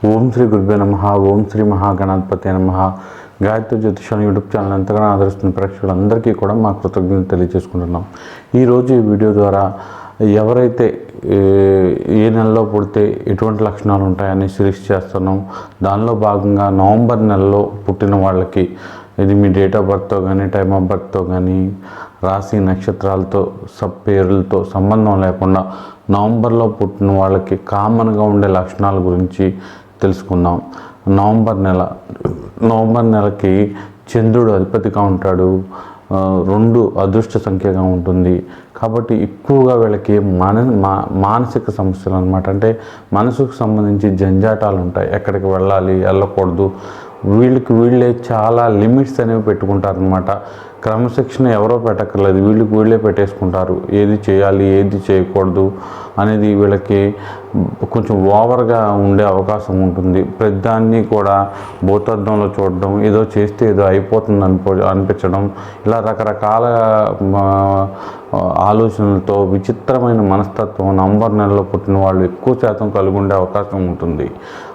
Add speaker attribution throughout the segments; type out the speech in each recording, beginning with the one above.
Speaker 1: ఓం శ్రీ గురుభ్యో నమ ఓం శ్రీ మహాగణాధిపతి నమ. గాయత్రి జ్యోతిషాన్ని యూట్యూబ్ ఛానల్ ఎంతగానో ఆదరిస్తున్న ప్రేక్షకులందరికీ కూడా మా కృతజ్ఞతలు తెలియజేసుకుంటున్నాం. ఈరోజు ఈ వీడియో ద్వారా ఎవరైతే ఏ, నెలలో పుడితే ఎటువంటి లక్షణాలు ఉంటాయని సిరీస్ చేస్తున్నాం. దానిలో భాగంగా నవంబర్ నెలలో పుట్టిన వాళ్ళకి ఇది మీ డేట్ ఆఫ్ బర్త్తో కానీ టైమ్ ఆఫ్ బర్త్తో కానీ రాశి నక్షత్రాలతో సబ్ పేర్లతో సంబంధం లేకుండా నవంబర్లో పుట్టిన వాళ్ళకి కామన్గా ఉండే లక్షణాల గురించి తెలుసుకుందాం. నవంబర్ నెల నవంబర్ నెలకి చంద్రుడు అధిపతిగా ఉంటాడు. రెండు అదృష్ట సంఖ్యగా ఉంటుంది. కాబట్టి ఎక్కువగా వీళ్ళకి మన మా మానసిక సమస్యలు అనమాట అంటే మనసుకు సంబంధించి జంజాటాలు ఉంటాయి. ఎక్కడికి వెళ్ళాలి వెళ్ళకూడదు. వీళ్ళకి వీళ్ళే చాలా లిమిట్స్ అనేవి పెట్టుకుంటారనమాట క్రమశిక్షణ ఎవరో పెట్టక్కర్లేదు. వీళ్ళకి వీళ్ళే పెట్టేసుకుంటారు. ఏది చేయాలి ఏది చేయకూడదు అనేది వీళ్ళకి కొంచెం ఓవర్గా ఉండే అవకాశం ఉంటుంది. ప్రతిదాన్ని కూడా భూతద్దంలో చూడడం ఏదో చేస్తే ఏదో అయిపోతుంది అనిపో అనిపించడం ఇలా రకరకాల ఆలోచనలతో విచిత్రమైన మనస్తత్వం నంబర్ నెలలో పుట్టిన వాళ్ళు ఎక్కువ శాతం కలిగి ఉండే అవకాశం ఉంటుంది.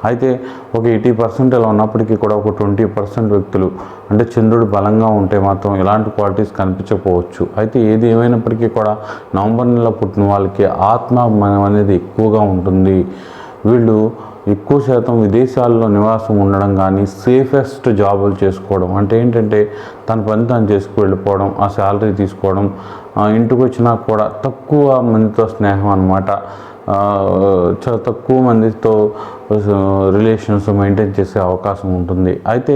Speaker 1: అయితే ఒక ఎయిటీ పర్సెంట్ ఇలా ఉన్నప్పటికీ కూడా ఒక ట్వంటీ పర్సెంట్ వ్యక్తులు అంటే చంద్రుడు బలంగా ఉంటే మాత్రం ఇలాంటి క్వాలిటీస్ కనిపించకపోవచ్చు. అయితే ఏది ఏమైనప్పటికీ కూడా నవంబర్ నెలలో పుట్టిన వాళ్ళకి ఆత్మాభిమానం అనేది ఎక్కువగా ఉంటుంది. వీళ్ళు ఎక్కువ శాతం విదేశాల్లో నివాసం ఉండడం కానీ సేఫెస్ట్ జాబులు చేసుకోవడం అంటే ఏంటంటే తన పని తను చేసుకు వెళ్ళిపోవడం ఆ శాలరీ తీసుకోవడం ఆ, ఇంటికి వచ్చినా కూడా తక్కువ మందితో స్నేహం అనమాట చాలా తక్కువ మందితో రిలేషన్స్ మెయింటైన్ చేసే అవకాశం ఉంటుంది. అయితే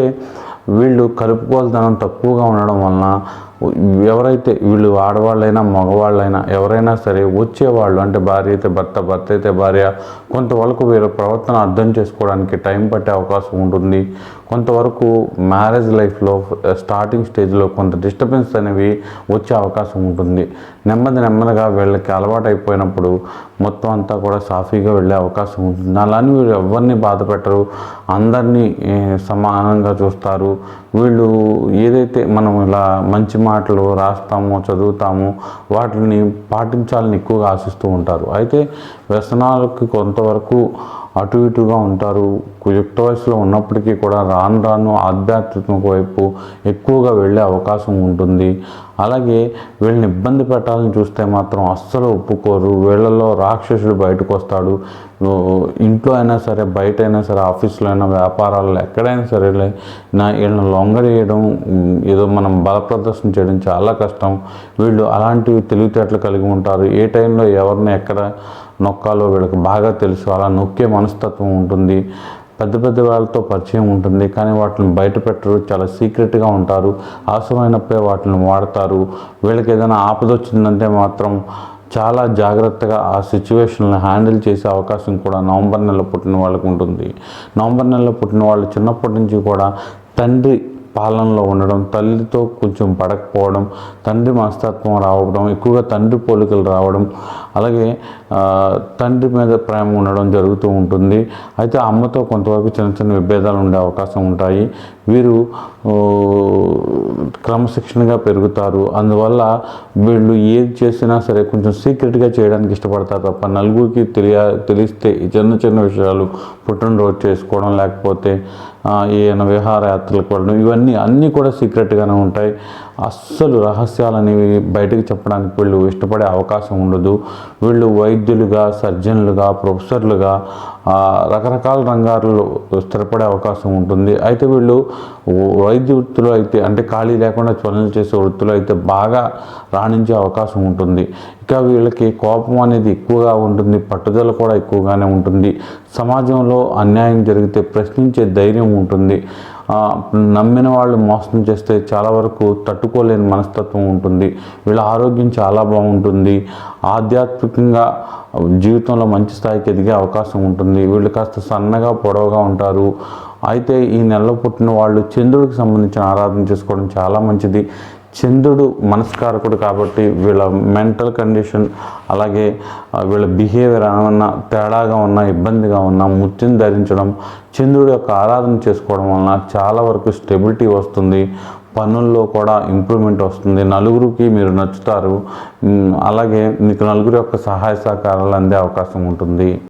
Speaker 1: వీళ్ళు కలుపుకోవాల్సిన తక్కువగా ఉండడం వలన ఎవరైతే వీళ్ళు ఆడవాళ్ళైనా మగవాళ్ళైనా ఎవరైనా సరే వచ్చేవాళ్ళు అంటే భార్య అయితే భర్త భర్త అయితే భార్య కొంతవరకు వీళ్ళ ప్రవర్తన అర్థం చేసుకోవడానికి టైం పట్టే అవకాశం ఉంటుంది. కొంతవరకు మ్యారేజ్ లైఫ్లో స్టార్టింగ్ స్టేజ్లో కొంత డిస్టర్బెన్స్ అనేవి వచ్చే అవకాశం ఉంటుంది. నెమ్మది నెమ్మదిగా వీళ్ళకి అలవాటు అయిపోయినప్పుడు మొత్తం అంతా కూడా సాఫీగా వెళ్ళే అవకాశం ఉంటుంది. అలానే వీళ్ళు ఎవరిని బాధ పెట్టరు. అందరినీ సమానంగా చూస్తారు. వీళ్ళు ఏదైతే మనం ఇలా మంచి మాటలు రాస్తామో చదువుతామో వాటిని పాటించాలని ఎక్కువగా ఆశిస్తూ ఉంటారు. అయితే వ్యసనాలకి కొంతవరకు అటు ఇటుగా ఉంటారు. యుక్త వయసులో ఉన్నప్పటికీ కూడా రాను రాను ఆధ్యాత్మిక వైపు ఎక్కువగా వెళ్ళే అవకాశం ఉంటుంది. అలాగే వీళ్ళని ఇబ్బంది పెట్టాలని చూస్తే మాత్రం అస్సలు ఒప్పుకోరు. వీళ్ళలో రాక్షసుడు బయటకు వస్తాడు. ఇంట్లో అయినా సరే బయట అయినా సరే ఆఫీస్లో అయినా వ్యాపారాల్లో ఎక్కడైనా సరే నా వీళ్ళని లొంగడేయడం ఏదో మనం బల ప్రదర్శన చేయడం చాలా కష్టం. వీళ్ళు అలాంటివి తెలివితేటలు కలిగి ఉంటారు. ఏ టైంలో ఎవరిని ఎక్కడ నొక్కాలో వీళ్ళకి బాగా తెలుసు అలా నొక్కే మనస్తత్వం ఉంటుంది. పెద్ద పెద్ద వాళ్ళతో పరిచయం ఉంటుంది కానీ వాటిని బయట పెట్టరు చాలా సీక్రెట్గా ఉంటారు. అవసరమైనప్పుడే వాటిని వాడతారు. వీళ్ళకి ఏదైనా ఆపద వచ్చిందంటే మాత్రం చాలా జాగ్రత్తగా ఆ సిచ్యువేషన్ని హ్యాండిల్ చేసే అవకాశం కూడా నవంబర్ నెల పుట్టిన వాళ్ళకు ఉంటుంది. నవంబర్ నెలలో పుట్టిన వాళ్ళు చిన్నప్పటి నుంచి కూడా తండ్రి పాలనలో ఉండడం తల్లితో కొంచెం పడకపోవడం తండ్రి మనస్తత్వం రావడం ఎక్కువగా తండ్రి పోలికలు రావడం అలాగే తండ్రి మీద ప్రేమ ఉండడం జరుగుతూ ఉంటుంది. అయితే అమ్మతో కొంతవరకు చిన్న చిన్న విభేదాలు ఉండే అవకాశం ఉంటాయి. వీరు క్రమశిక్షణగా పెరుగుతారు. అందువల్ల వీళ్ళు ఏది చేసినా సరే కొంచెం సీక్రెట్గా చేయడానికి ఇష్టపడతారు తప్ప నలుగురికి తెలియ తెలిస్తే చిన్న చిన్న విషయాలు పుట్టినరోజు చేసుకోవడం లేకపోతే ఏమైనా విహారయాత్రలకు వెళ్ళడం ఇవన్నీ అన్నీ కూడా సీక్రెట్గానే ఉంటాయి. అస్సలు రహస్యాలు అనేవి బయటకు చెప్పడానికి వీళ్ళు ఇష్టపడే అవకాశం ఉండదు. వీళ్ళు వైద్యులుగా సర్జన్లుగా ప్రొఫెసర్లుగా రకరకాల రంగాల్లో స్థిరపడే అవకాశం ఉంటుంది. అయితే వీళ్ళు వైద్య వృత్తిలో అయితే అంటే ఖాళీ లేకుండా చొలనలు చేసే వృత్తిలో అయితే బాగా రాణించే అవకాశం ఉంటుంది. ఇక వీళ్ళకి కోపం అనేది ఎక్కువగా ఉంటుంది పట్టుదల కూడా ఎక్కువగానే ఉంటుంది. సమాజంలో అన్యాయం జరిగితే ప్రశ్నించే ధైర్యం ఉంటుంది. నమ్మిన వాళ్ళు మోసం చేస్తే చాలా వరకు తట్టుకోలేని మనస్తత్వం ఉంటుంది. వీళ్ళ ఆరోగ్యం చాలా బాగుంటుంది. ఆధ్యాత్మికంగా జీవితంలో మంచి స్థాయికి ఎదిగే అవకాశం ఉంటుంది. వీళ్ళు కాస్త సన్నగా పొడవుగా ఉంటారు. అయితే ఈ నెలలో పుట్టిన వాళ్ళు చంద్రుడికి సంబంధించిన ఆరాధన చేసుకోవడం చాలా మంచిది. చంద్రుడు మనస్కారకుడు కాబట్టి వీళ్ళ మెంటల్ కండిషన్ అలాగే వీళ్ళ బిహేవియర్ ఏమన్నా తేడాగా ఉన్నా ఇబ్బందిగా ఉన్నా ముత్యం ధరించడం చంద్రుడి యొక్క ఆరాధన చేసుకోవడం వలన చాలా వరకు స్టెబిలిటీ వస్తుంది. పనుల్లో కూడా ఇంప్రూవ్మెంట్ వస్తుంది. నలుగురికి మీరు నచ్చుతారు. అలాగే మీకు నలుగురి యొక్క సహాయ సహకారాలు అందే అవకాశం ఉంటుంది.